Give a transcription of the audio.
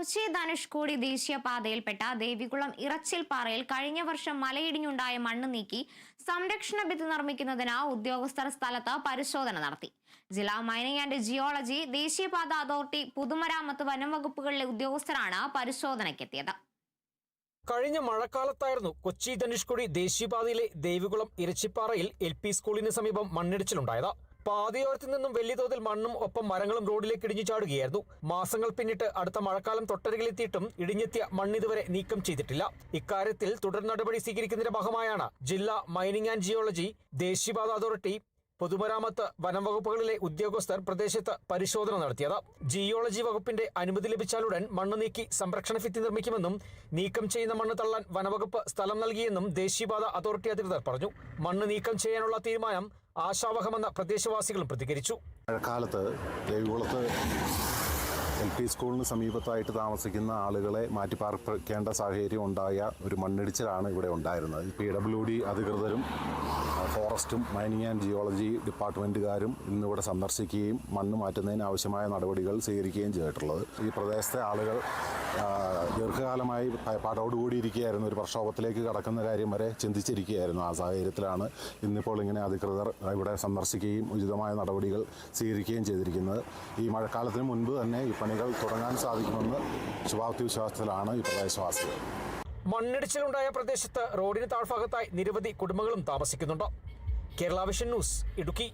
കൊച്ചി ധനുഷ്കോടി ദേശീയപാതയിൽപ്പെട്ട ദേവികുളം ഇറച്ചിൽപ്പാറയിൽ കഴിഞ്ഞ വർഷം മലയിടിഞ്ഞുണ്ടായ മണ്ണ് നീക്കി സംരക്ഷണ ഭിത്തി നിർമ്മിക്കുന്നതിന് ഉദ്യോഗസ്ഥർ സ്ഥലത്ത് പരിശോധന നടത്തി. ജില്ലാ മൈനിങ് ആൻഡ് ജിയോളജി ദേശീയപാത അതോറിറ്റി പുതുമരാമത്ത് വനംവകുപ്പുകളിലെ ഉദ്യോഗസ്ഥരാണ് പരിശോധനയ്ക്കെത്തിയത്. കഴിഞ്ഞ മഴക്കാലത്തായിരുന്നു കൊച്ചി ധനുഷ്കുടി ദേശീയപാതയിലെ ദേവികുളം ഇരച്ചിപ്പാറയിൽ എൽ പി സ്കൂളിന് സമീപം മണ്ണിടിച്ചിലുണ്ടായത്. പാതയോരത്തു നിന്നും വലിയ തോതിൽ മണ്ണും ഒപ്പം മരങ്ങളും റോഡിലേക്ക് ഇടിഞ്ഞു ചാടുകയായിരുന്നു. മാസങ്ങൾ പിന്നിട്ട് അടുത്ത മഴക്കാലം തൊട്ടരികിലെത്തിയിട്ടും ഇടിഞ്ഞെത്തിയ മണ്ണിതുവരെ നീക്കം ചെയ്തിട്ടില്ല. ഇക്കാര്യത്തിൽ തുടർ നടപടി സ്വീകരിക്കുന്നതിന്റെ ഭാഗമായാണ് ജില്ലാ മൈനിങ് ആൻഡ് ജിയോളജി ദേശീയപാത അതോറിറ്റി പൊതുമരാമത്ത് വനം വകുപ്പുകളിലെ ഉദ്യോഗസ്ഥർ പ്രദേശത്ത് പരിശോധന നടത്തിയത്. ജിയോളജി വകുപ്പിന്റെ അനുമതി ലഭിച്ചാലുടൻ മണ്ണ് നീക്കി സംരക്ഷണ ഭിത്തി നിർമ്മിക്കുമെന്നും നീക്കം ചെയ്യുന്ന മണ്ണ് തള്ളാൻ വനവകുപ്പ് സ്ഥലം നൽകിയെന്നും ദേശീയപാത അതോറിറ്റി അധികൃതർ പറഞ്ഞു. മണ്ണ് നീക്കം ചെയ്യാനുള്ള തീരുമാനം ആശാവഹമെന്ന പ്രദേശവാസികളും പ്രതികരിച്ചു. എൽ പി സ്കൂളിന് സമീപത്തായിട്ട് താമസിക്കുന്ന ആളുകളെ മാറ്റിപ്പാർപ്പിക്കേണ്ട സാഹചര്യം ഉണ്ടായ ഒരു മണ്ണിടിച്ചിലാണ് ഇവിടെ ഉണ്ടായിരുന്നത്. പി ഡബ്ല്യു ഡി അധികൃതരും ഫോറസ്റ്റും മൈനിങ് ആൻഡ് ജിയോളജി ഡിപ്പാർട്ട്മെന്റുകാരും ഇന്നിവിടെ സന്ദർശിക്കുകയും മണ്ണ് മാറ്റുന്നതിന് ആവശ്യമായ നടപടികൾ സ്വീകരിക്കുകയും ചെയ്തിട്ടുള്ളത്. ഈ പ്രദേശത്തെ ആളുകൾ ദീർഘകാലമായി പാടോടുകൂടിയിരിക്കുകയായിരുന്നു. ഒരു പ്രക്ഷോഭത്തിലേക്ക് കടക്കുന്ന കാര്യം വരെ ചിന്തിച്ചിരിക്കുകയായിരുന്നു ആ സാഹചര്യത്തിലാണ് ഇന്നിപ്പോൾ ഇങ്ങനെ അധികൃതർ ഇവിടെ സന്ദർശിക്കുകയും ഉചിതമായ നടപടികൾ സ്വീകരിക്കുകയും ചെയ്തിരിക്കുന്നത്. ഈ മഴക്കാലത്തിന് മുൻപ് തന്നെ ഈ പണികൾ തുടങ്ങാൻ സാധിക്കുമെന്ന് ശുഭാപ്തി വിശ്വാസത്തിലാണ് ഈ പ്രദേശവാസികൾ. മണ്ണിടിച്ചിലുണ്ടായ പ്രദേശത്ത് റോഡിന് താഴ്ഭാഗത്തായി നിരവധി കുടുംബങ്ങളും താമസിക്കുന്നുണ്ട്. Kerala vision news Idukki.